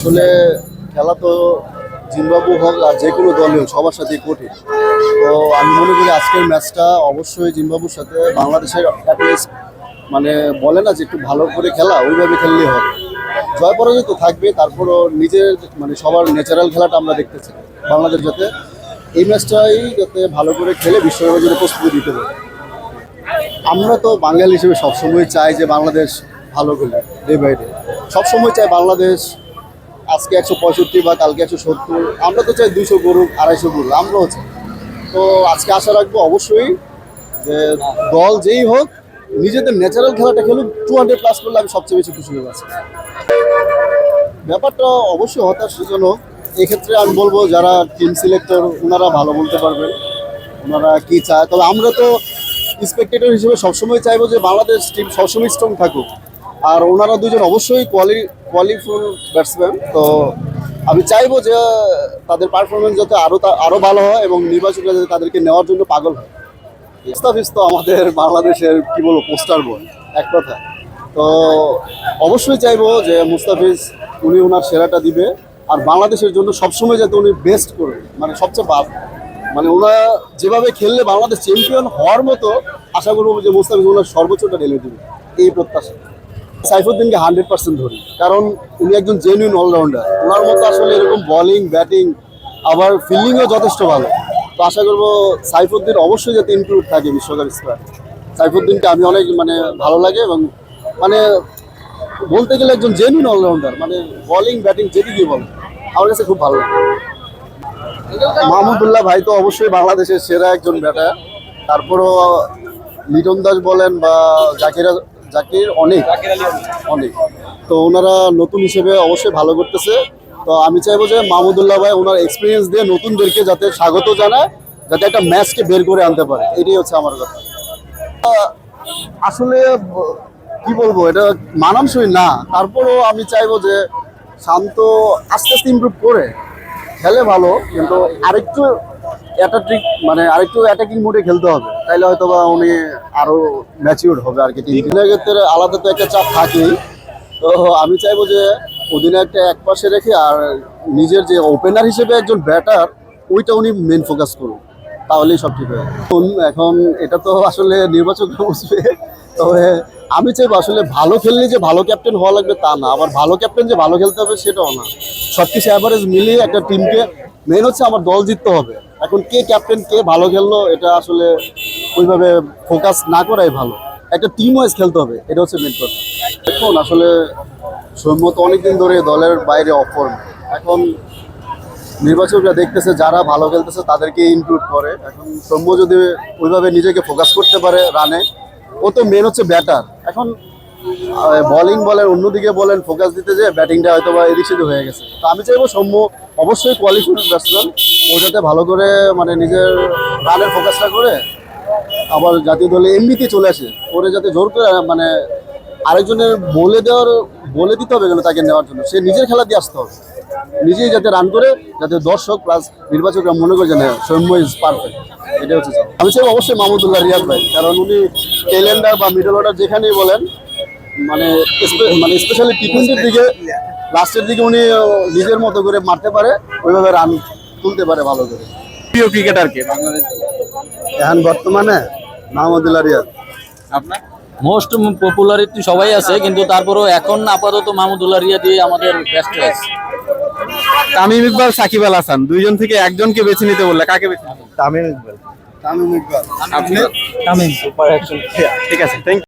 আসলে খেলা তো জিম্বাবু হোক আর যে কোনো দলই হোক, সবার সাথেই কঠিন। তো আমি মনে করি আজকের ম্যাচটা অবশ্যই জিম্বাবুর সাথে বাংলাদেশের অ্যাটলিস্ট মানে বলে না যে একটু ভালো করে খেলা, ওইভাবে খেললেই হবে। জয় পরাজয় তো থাকবে তারপরও নিজের মানে সবার ন্যাচারাল খেলাটা আমরা দেখতে চাই, বাংলাদেশ যাতে এই ম্যাচটাই যাতে ভালো করে খেলে, বিশ্বকাপের জন্য প্রস্তুতি দিতে পারে। আমরা তো বাঙালি হিসেবে সবসময় চাই যে বাংলাদেশ ভালো খেলে ডে বাই ডে সবসময় চাই বাংলাদেশ আজকে একশো পঁয়ষট্টি বা কালকে একশো সত্তর, আমরা তো চাই দুইশো করুক আড়াইশো করুক আমরাও চাই। তো আজকে আশা রাখব অবশ্যই যে দল যেই হোক, নিজেদের ন্যাচারাল খেলাটা খেলুক টু হান্ড্রেড প্লাস করলে আমি সবচেয়ে বেশি খুশি হয়ে আছি। ব্যাপারটা অবশ্যই হতাশাজনক। এক্ষেত্রে আমি বলব, যারা টিম সিলেক্টর ওনারা ভালো বলতে পারবেন। ওনারা কি চায়? তবে আমরা তো স্পেক্টেটর হিসেবে সবসময় চাইব যে বাংলাদেশ টিম সবসময় স্ট্রং থাকুক। আর ওনারা দুজন অবশ্যই কোয়ালি কোয়ালিফুল ব্যাটসম্যান তো আমি চাইব যে তাদের পারফরমেন্স যাতে আরও আরও ভালো হয় এবং নির্বাচকরা যাতে তাদেরকে নেওয়ার জন্য পাগল হয়। মুস্তাফিজ তো আমাদের বাংলাদেশের, কি বলব পোস্টার বয় এক কথা। তো অবশ্যই চাইব যে মুস্তাফিজ, উনি ওনার সেরাটা দিবে। আর বাংলাদেশের জন্য সবসময় যাতে উনি বেস্ট করবে মানে সবচেয়ে বাদ মানে ওরা যেভাবে খেললে বাংলাদেশ চ্যাম্পিয়ন হওয়ার মতো, আশা করব যে মুস্তাফিজ ওনার সর্বোচ্চটা ঢেলে দিবে। এই প্রত্যাশা। সাইফুদ্দিনকে হান্ড্রেড পার্সেন্ট ধরি। কারণ উনি একজন জেনুইন অলরাউন্ডার ওনার মতো আসলে এরকম বলিং ব্যাটিং আবার ফিল্ডিংও যথেষ্ট ভালো। তো আশা করব সাইফুদ্দিন অবশ্যই যাতে ইনক্লুড থাকে বিশ্বকাপ স্কোয়াড সাইফুদ্দিনকে আমি অনেক মানে ভালো লাগে এবং মানে বলতে গেলে একজন জেনুইন অলরাউন্ডার মানে বলিং ব্যাটিং যেদিকেই বল, আমার কাছে খুব ভালো লাগে। মাহমুদুল্লাহ ভাই তো অবশ্যই বাংলাদেশের সেরা একজন ব্যাটার তারপরও লিটন দাস বলেন বা জাকিরা জাকির অনেক। অনেক। তো ওনারা নতুন হিসেবে অবশ্যই ভালো করতেছে। তো আমি চাইব যে মাহমুদুল্লাহ ভাই ওনার এক্সপিরিয়েন্স দিয়ে নতুনদেরকে যাতে স্বাগত জানায়, যাতে একটা ম্যাচকে বের করে আনতে পারে। এটাই হচ্ছে আমার কথা। আসলে, কি বলব, এটা মানানসই না। তারপরও আমি চাইব যে শান্ত আস্তে আস্তে ইমপ্রুভ করে। খেলে ভালো, কিন্তু আরেকটু অ্যাটাকিং মানে আরেকটু অ্যাটাকিং মোডে খেলতে হবে। তাইলে হয়তো বা উনি আরও ম্যাচিউর হবে আর কি অধিনায়কের আলাদা তো একটা চাপ থাকেই। তো আমি চাইব যে অধিনায়কটা এক পাশে রেখে আর নিজের যে ওপেনার হিসেবে একজন ব্যাটার ওইটা উনি মেন ফোকাস করুন তাহলেই সব ঠিক হয়ে। এখন এটা তো আসলে নির্বাচকরা বুঝবে তবে আমি চাইব আসলে ভালো খেললে যে ভালো ক্যাপ্টেন হওয়া লাগবে তা না। আবার ভালো ক্যাপ্টেন যে ভালো খেলতে হবে সেটাও না। সব কিছু অ্যাভারেজ মিলিয়ে একটা টিমকে মেন হচ্ছে আমার দল জিততে হবে। এখন কে ক্যাপ্টেন কে ভালো খেললো, এটা আসলে ওইভাবে ফোকাস না করাই ভালো। একটা টিম ওয়াইজ খেলতে হবে, এটা হচ্ছে মেন কথা। এখন আসলে সৌম্য তো অনেকদিন ধরে দলের বাইরে অফর্ম। এখন নির্বাচকরা দেখতেছে, যারা ভালো খেলতেছে, তাদেরকে ইনক্লুড করে। এখন সৌম্য যদি ওইভাবে নিজেকে ফোকাস করতে পারে রানে ও তো মেন হচ্ছে ব্যাটার এখন বলিং বলেন, অন্যদিকে বলেন ফোকাস দিতে যে ব্যাটিংটা হয়তো বা এদিক সেদিক হয়ে গেছে। তো আমি চাইব সৌম্য অবশ্যই কোয়ালিফাইড ব্যাটসম্যান ও যাতে ভালো করে মানে নিজের রানের ফোকাসটা করে, আবার জাতীয় দলে এমনিতে চলে আসে, ওরে যাতে জোর করে মানে আরেকজনের বলে দেওয়ার, বলে দিতে হবে কেন তাকে নেওয়ার জন্য। সে নিজের খেলা দিয়ে আসতে হবে। নিজেই যাতে রান করে, যাতে দর্শক প্লাস নির্বাচকরা মনে করে যে, না, সৌম্য ইজ পারফেক্ট এটা হচ্ছে আমি চাই অবশ্যই মাহমুদুল্লাহ রিয়াদ ভাই, কারণ উনি টেলেন্ডার বা মিডল অর্ডার যেখানেই বলেন মানে মানে স্পেশালি টি টোয়েন্টির দিকে লাস্টের দিকে উনি নিজের মতো করে মারতে পারে, ওইভাবে রান তুলতে পারে ভালো করে। প্রিয় ক্রিকেটার কে বাংলাদেশ এখন বর্তমানে মাহমুদুল্লাহ রিয়াদ। আপনার? মোস্ট পপুলারিটি সবাই আছে কিন্তু তারপরেও এখন আপাতত মাহমুদুল্লাহ রিয়া দিয়ে আমাদের বেস্ট আছে তামিম ইকবাল সাকিব আল হাসান দুইজন থেকে একজনকে বেছে নিতে বললে কাকে বেছে নিতে তামিম ইকবাল। তামিম ইকবাল। আপনি? তামিম সুপার ঠিক আছে থ্যাংক